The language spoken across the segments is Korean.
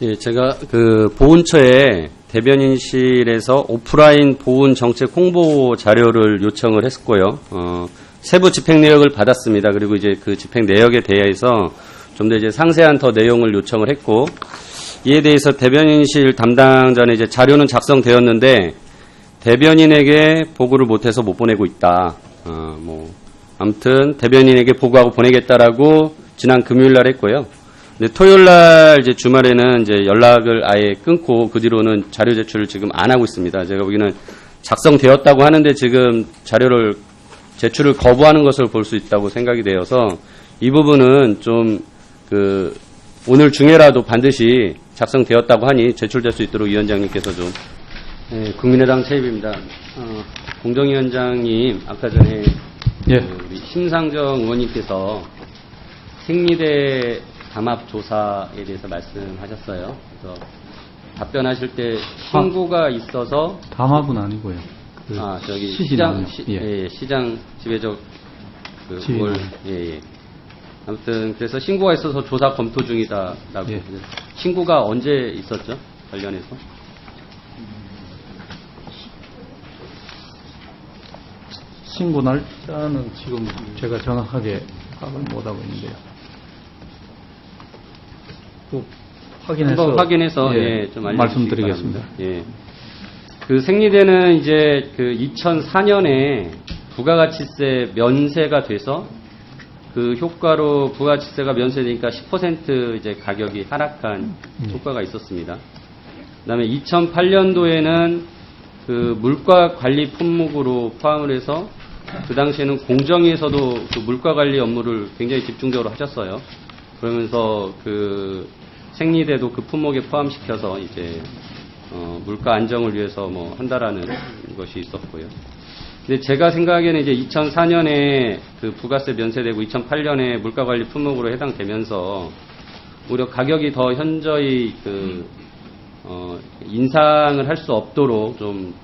예, 제가 그 보훈처에 대변인실에서 오프라인 보훈 정책 홍보 자료를 요청을 했고요. 어, 세부 집행 내역을 받았습니다. 그리고 이제 그 집행 내역에 대해서 좀 더 이제 상세한 더 내용을 요청을 했고 이에 대해서 대변인실 담당자는 이제 자료는 작성되었는데 대변인에게 보고를 못해서 못 보내고 있다. 어, 뭐 아무튼 대변인에게 보고하고 보내겠다라고 지난 금요일 날 했고요. 근데 토요일 날 이제 주말에는 이제 연락을 아예 끊고 그 뒤로는 자료 제출을 지금 안 하고 있습니다. 제가 보기에는 작성되었다고 하는데 지금 자료를 제출을 거부하는 것을 볼 수 있다고 생각이 되어서 이 부분은 좀 그 오늘 중에라도 반드시 작성되었다고 하니 제출될 수 있도록 위원장님께서 좀 네, 국민의당 체입입니다. 어, 공정위원장님 아까 전에 예. 그 우리 심상정 의원님께서 생리대 담합 조사에 대해서 말씀하셨어요. 그래서 답변하실 때 신고가 있어서 담합은 아니고요. 그 아 저기. 시장 시, 예. 예, 시장 지배적 그 지휘. 뭘, 예, 예. 아무튼 그래서 신고가 있어서 조사 검토 중이다라고 예. 신고가 언제 있었죠 관련해서 신고 날짜는 지금 제가 정확하게 파악을 못하고 있는데요. 꼭 확인해서 한번 확인해서 예, 예, 좀 말씀드리겠습니다. 바랍니다. 예. 그 생리대는 이제 그 2004년에 부가가치세 면세가 돼서 그 효과로 부가가치세가 면세되니까 10% 이제 가격이 하락한 음. 효과가 있었습니다. 그다음에 2008년도에는 그 물가 관리 품목으로 포함을 해서 그 당시에는 공정위에서도 그 물가 관리 업무를 굉장히 집중적으로 하셨어요. 그러면서 그 생리대도 그 품목에 포함시켜서 이제 어, 물가 안정을 위해서 뭐 한다라는 것이 있었고요. 근데 제가 생각에는 이제 2004년에 그 부가세 면세되고 2008년에 물가 관리 품목으로 해당되면서 오히려 가격이 더 현저히 그 어, 인상을 할 수 없도록 좀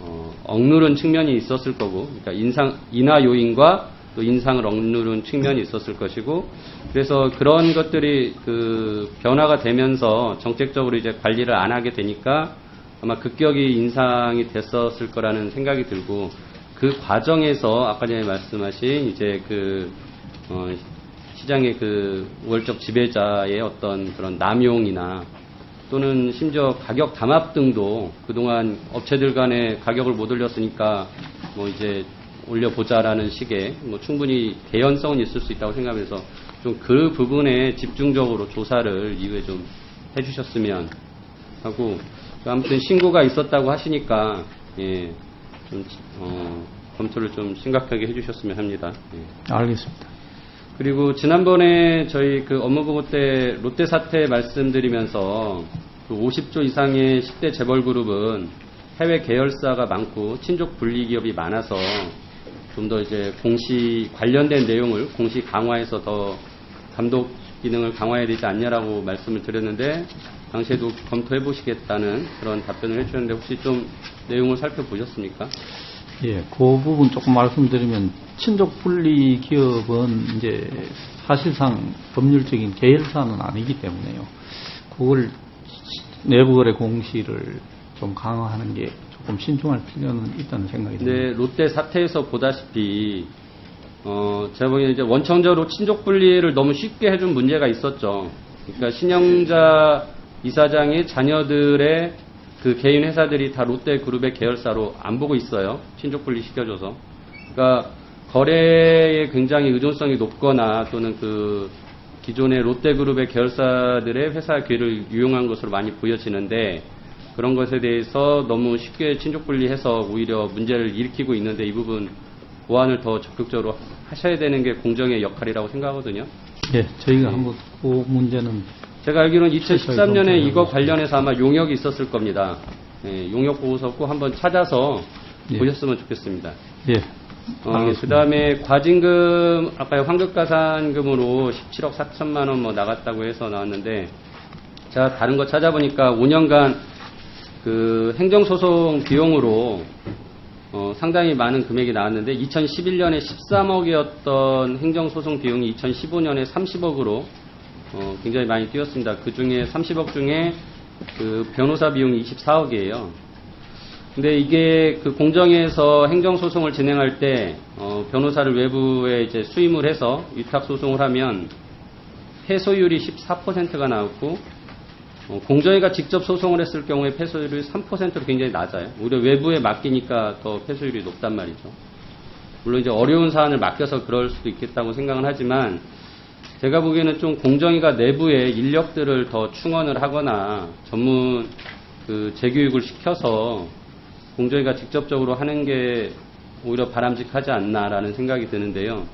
어, 억누른 측면이 있었을 거고, 그러니까 인상 인하 요인과 또 인상을 억누른 측면이 있었을 것이고, 그래서 그런 것들이 그 변화가 되면서 정책적으로 이제 관리를 안 하게 되니까 아마 급격히 인상이 됐었을 거라는 생각이 들고, 그 과정에서 아까 전에 말씀하신 이제 그 어, 시장의 그 우월적 지배자의 어떤 그런 남용이나 또는 심지어 가격 담합 등도 그동안 업체들 간에 가격을 못 올렸으니까 뭐 이제 올려보자라는 식의 뭐 충분히 개연성은 있을 수 있다고 생각해서 좀 그 부분에 집중적으로 조사를 이후에 좀 해주셨으면 하고 아무튼 신고가 있었다고 하시니까 예, 좀 어, 검토를 좀 심각하게 해주셨으면 합니다. 예. 알겠습니다. 그리고 지난번에 저희 그 업무보고 때 롯데 사태 말씀드리면서 그 50조 이상의 10대 재벌 그룹은 해외 계열사가 많고 친족 분리 기업이 많아서 좀 더 이제 공시 관련된 내용을 공시 강화해서 더 감독 기능을 강화해야 되지 않냐라고 말씀을 드렸는데 당시에도 검토해 보시겠다는 그런 답변을 해주셨는데 혹시 좀 내용을 살펴보셨습니까? 예, 그 부분 조금 말씀드리면 친족 분리 기업은 이제 사실상 법률적인 계열사는 아니기 때문에요. 그걸 내부 거래 공시를 좀 강화하는 게 조금 신중할 필요는 있다는 생각이 듭니다. 근데 롯데 사태에서 보다시피 어 제가 보기에는 이제 원청적으로 친족 분리를 너무 쉽게 해준 문제가 있었죠. 그러니까 신영자 이사장의 자녀들의 그 개인 회사들이 다 롯데 그룹의 계열사로 안 보고 있어요. 친족 분리 시켜줘서. 그러니까 거래에 굉장히 의존성이 높거나 또는 그 기존의 롯데그룹의 계열사들의 회사 기회를 이용한 것으로 많이 보여지는데 그런 것에 대해서 너무 쉽게 친족 분리해서 오히려 문제를 일으키고 있는데 이 부분 보완을 더 적극적으로 하셔야 되는 게 공정의 역할이라고 생각하거든요. 예, 저희가 한번 그 문제는 제가 알기로는 2013년에 검토를 이거 관련해서 아마 용역이 있었을 겁니다. 예, 용역 보고서 꼭 한번 찾아서 예. 보셨으면 좋겠습니다. 예, 어. 그 다음에 과징금, 아까 환급가산금으로 17억 4천만 원 뭐 나갔다고 해서 나왔는데, 제가 다른 거 찾아보니까 5년간 그 행정소송 비용으로 어, 상당히 많은 금액이 나왔는데, 2011년에 13억이었던 행정소송 비용이 2015년에 30억으로 어, 굉장히 많이 뛰었습니다. 그 중에 30억 중에 그 변호사 비용이 24억이에요. 근데 이게 그 공정위에서 행정소송을 진행할 때 어, 변호사를 외부에 이제 수임을 해서 위탁소송을 하면 패소율이 14%가 나왔고 어, 공정위가 직접 소송을 했을 경우에 패소율이 3%로 굉장히 낮아요. 오히려 외부에 맡기니까 더 패소율이 높단 말이죠. 물론 이제 어려운 사안을 맡겨서 그럴 수도 있겠다고 생각은 하지만 제가 보기에는 좀 공정위가 내부에 인력들을 더 충원을 하거나 전문 그 재교육을 시켜서 공정위가 직접적으로 하는 게 오히려 바람직하지 않나라는 생각이 드는데요.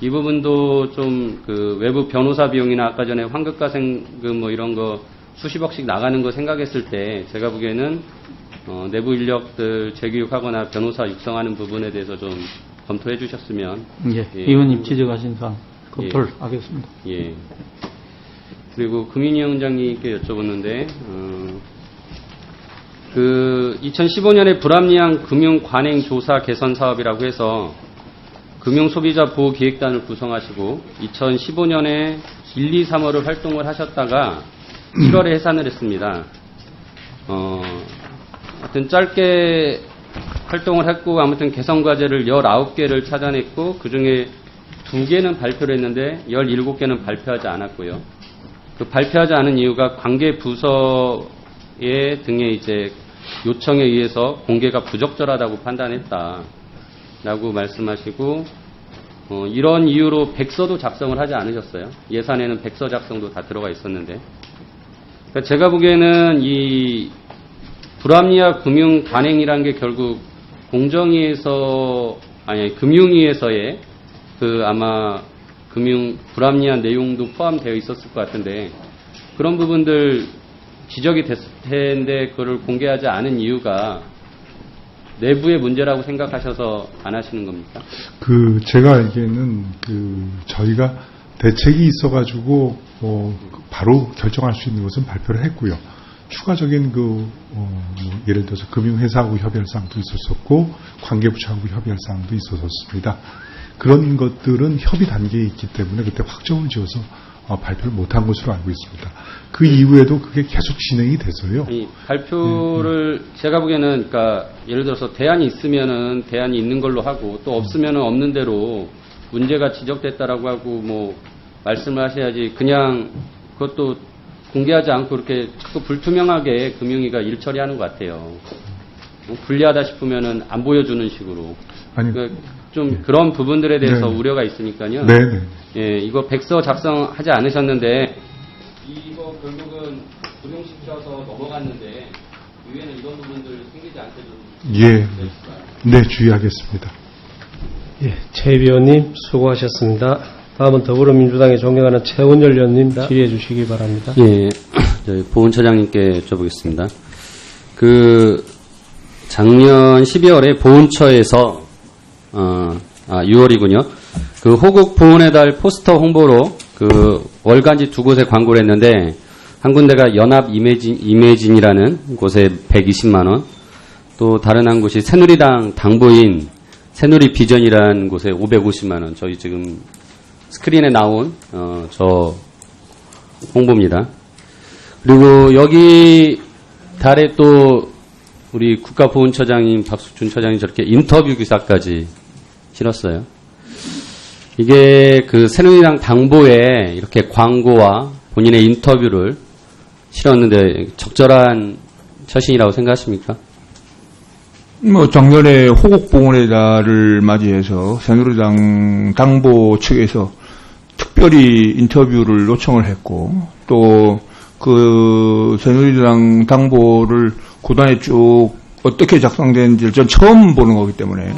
이 부분도 좀 그 외부 변호사 비용이나 아까 전에 환급가생금 뭐 이런 거 수십억씩 나가는 거 생각했을 때 제가 보기에는 어, 내부 인력들 재교육하거나 변호사 육성하는 부분에 대해서 좀 검토해 주셨으면 예, 예. 의원님 지적하신 사항 검토를 하겠습니다. 예. 그리고 금융위원장님께 여쭤봤는데, 어, 그 2015년에 불합리한 금융 관행 조사 개선 사업이라고 해서 금융 소비자 보호 기획단을 구성하시고 2015년에 1, 2, 3월을 활동을 하셨다가 7월에 해산을 했습니다. 어, 하여튼 짧게 활동을 했고 아무튼 개선 과제를 19개를 찾아냈고 그중에 두 개는 발표를 했는데 17개는 발표하지 않았고요. 그 발표하지 않은 이유가 관계 부서의 등의 이제 요청에 의해서 공개가 부적절하다고 판단했다라고 말씀하시고 어, 이런 이유로 백서도 작성을 하지 않으셨어요. 예산에는 백서 작성도 다 들어가 있었는데 그러니까 제가 보기에는 이 불합리화 금융 관행이라는 게 결국 공정위에서 아니 금융위에서의 그 아마 금융 불합리한 내용도 포함되어 있었을 것 같은데 그런 부분들 지적이 됐을 텐데 그거를 공개하지 않은 이유가 내부의 문제라고 생각하셔서 안 하시는 겁니까? 그 제가 알기에는 그 저희가 대책이 있어가지고 어, 바로 결정할 수 있는 것은 발표를 했고요. 추가적인 그 어, 뭐 예를 들어서 금융회사하고 협의할 사항도 있었었고 관계부처하고 협의할 사항도 있었었습니다. 그런 것들은 협의 단계에 있기 때문에 그때 확정을 지어서 어, 발표를 못한 것으로 알고 있습니다. 그 이후에도 그게 계속 진행이 돼서요. 아니, 발표를 제가 보기에는 그러니까 예를 들어서 대안이 있으면은 대안이 있는 걸로 하고 또 없으면은 없는 대로 문제가 지적됐다라고 하고 뭐 말씀을 하셔야지 그냥 그것도 공개하지 않고 이렇게 자꾸 불투명하게 금융위가 일 처리하는 것 같아요. 뭐 불리하다 싶으면은 안 보여주는 식으로. 아니, 그좀 그런 부분들에 대해서 네. 우려가 있으니까요. 네 네. 예, 이거 백서 작성하지 않으셨는데 이거 결국은 고정시켜서 넘어갔는데 이후에는 이런 부분들 생기지 않게 좀 예. 네, 주의하겠습니다. 예, 최 위원님 수고하셨습니다. 다음은 더불어민주당의 존경하는 최원열 의원님 질의해 주시기 바랍니다. 예, 저희 보훈처장님께 여쭤보겠습니다. 그 작년 12월에 보훈처에서 어, 아 6월이군요. 그 호국 보훈의 달 포스터 홍보로 그 월간지 두 곳에 광고를 했는데 한 군데가 연합 이매진 이매진이라는 곳에 120만 원, 또 다른 한 곳이 새누리당 당부인 새누리 비전이라는 곳에 550만 원. 저희 지금 스크린에 나온 어, 저 홍보입니다. 그리고 여기 달에 또 우리 국가보훈처장인 박숙준 처장이 저렇게 인터뷰 기사까지 실었어요. 이게 그 새누리당 당보에 이렇게 광고와 본인의 인터뷰를 실었는데 적절한 처신이라고 생각하십니까? 뭐 작년에 호국봉원의 달을 맞이해서 새누리당 당보 측에서 특별히 인터뷰를 요청을 했고 또 그 새누리당 당보를 구단에 쭉 어떻게 작성되는지를 전 처음 보는 거기 때문에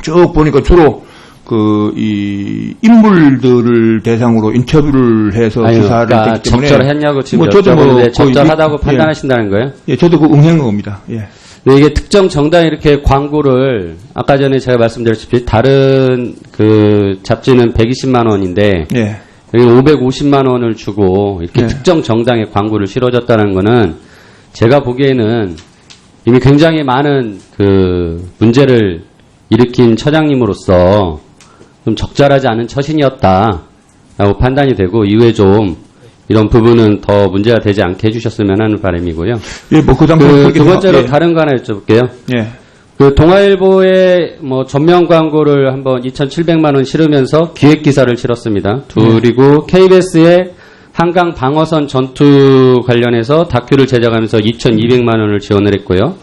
쭉 보니까 주로 그 이 인물들을 대상으로 인터뷰를 해서 아유, 기사를 그러니까 했기 때문에 적절했냐고 지금 뭐 저도 뭐 적절하다고 미- 판단하신다는 거예요? 예, 예, 저도 그 응한 겁니다. 예. 이게 특정 정당이 이렇게 광고를 아까 전에 제가 말씀드렸듯이 다른 그 잡지는 120만 원인데 예. 여기 550만 원을 주고 이렇게 네. 특정 정당에 광고를 실어줬다는 거는 제가 보기에는 이미 굉장히 많은 그 문제를 일으킨 처장님으로서 좀 적절하지 않은 처신이었다라고 판단이 되고 이후에 좀 이런 부분은 더 문제가 되지 않게 해주셨으면 하는 바람이고요. 예, 뭐그 그 두 번째로 예. 다른 거 하나 여쭤볼게요. 예. 그 동아일보에 뭐 전면 광고를 한번 2,700만 원 실으면서 기획 기사를 실었습니다. 그리고 KBS에 한강 방어선 전투 관련해서 다큐를 제작하면서 2,200만 원을 지원을 했고요.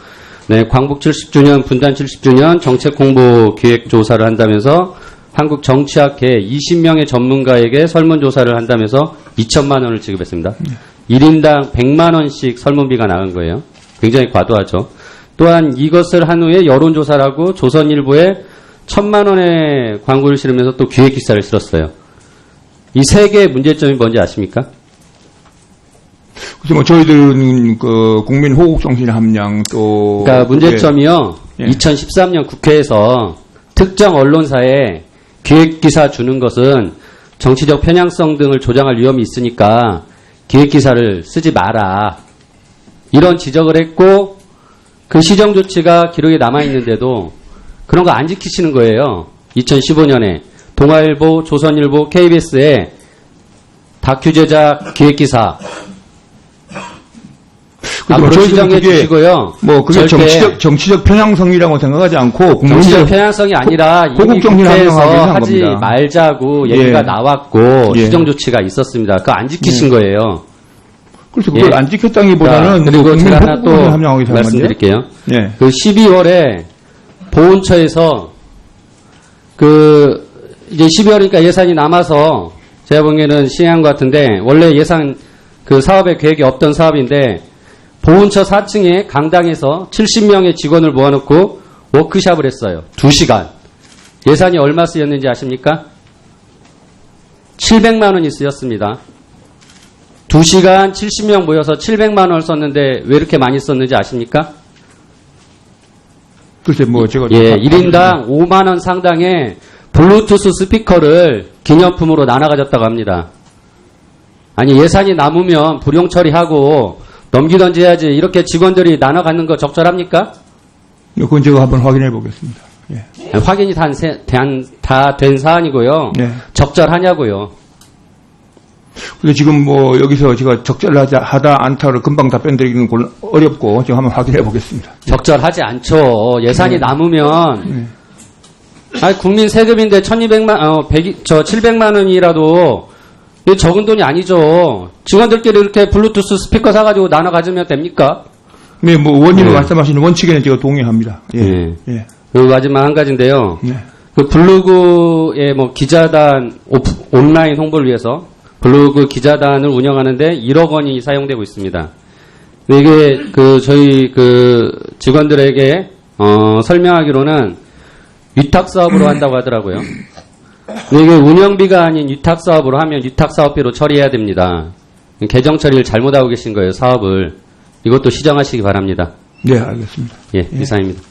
네, 광복 70주년, 분단 70주년 정책 홍보 기획 조사를 한다면서 한국 정치학회 20명의 전문가에게 설문 조사를 한다면서 2천만 원을 지급했습니다. 1인당 100만 원씩 설문비가 나간 거예요. 굉장히 과도하죠. 또한 이것을 한 후에 여론조사를 하고 조선일보에 천만 원의 광고를 실으면서 또 기획 기사를 실었어요. 이 세 개의 문제점이 뭔지 아십니까? 그래서 뭐 저희들은 그 국민 호국 정신 함량 또 그러니까 문제점이요. 예. 2013년 국회에서 특정 언론사에 기획 기사 주는 것은 정치적 편향성 등을 조장할 위험이 있으니까 기획 기사를 쓰지 마라. 이런 지적을 했고 그 시정 조치가 기록에 남아 있는데도 그런 거 안 지키시는 거예요. 2015년에 동아일보, 조선일보, KBS에 다큐 제작 기획 기사 그래서 앞으로 시정해 주시고요. 뭐 그게 정치적 정치적 편향성이라고 생각하지 않고 정치적 편향성이 아니라 이미 국회에서 하지 겁니다. 말자고 얘기가 예. 나왔고 예. 시정 조치가 있었습니다. 그거 안 지키신 거예요. 그래서 그걸 예. 안 지켰다기보다는 자, 그리고 뭐 제가 하나 또 말씀드릴게요. 예. 그 12월에 보훈처에서 그 이제 12월이니까 예산이 남아서 제가 보기에는 시행한 것 같은데 원래 예산 그 사업의 계획이 없던 사업인데 보훈처 4층에 강당에서 70명의 직원을 모아놓고 워크샵을 했어요. 2시간. 예산이 얼마 쓰였는지 아십니까? 700만 원이 쓰였습니다. 2시간 70명 모여서 700만 원을 썼는데 왜 이렇게 많이 썼는지 아십니까? 글쎄 뭐 제가 예, 다- 1인당 5만 원 상당의 블루투스 스피커를 기념품으로 나눠 가졌다고 합니다. 아니 예산이 남으면 불용 처리하고 넘기던지 해야지 이렇게 직원들이 나눠 갖는 거 적절합니까? 그건 제가 한번 확인해 보겠습니다. 예. 확인이 다 된 사안이고요. 예. 적절하냐고요. 근데 지금 뭐 여기서 제가 적절하다 하다 않다를 금방 답변 드리기는 곤- 어렵고 지금 한번 확인해 보겠습니다. 적절하지 않죠. 예산이 네. 남으면 아니 국민 세금인데 1200만 어 100, 저 700만 원이라도 이게 적은 돈이 아니죠. 직원들끼리 이렇게 블루투스 스피커 사 가지고 나눠 가지면 됩니까? 네, 뭐 원님이 예. 말씀하시는 원칙에는 제가 동의합니다. 예. 예. 예. 그리고 마지막 한 가지인데요. 예. 그 블로그의 뭐 기자단 오프- 온라인 홍보를 위해서 블로그 기자단을 운영하는데 1억 원이 사용되고 있습니다. 이게 그 저희 그 직원들에게 어, 설명하기로는 위탁 사업으로 한다고 하더라고요. 근데 이게 운영비가 아닌 위탁 사업으로 하면 위탁 사업비로 처리해야 됩니다. 개정 처리를 잘못하고 계신 거예요, 사업을. 이것도 시정하시기 바랍니다. 네, 알겠습니다. 예, 이상입니다.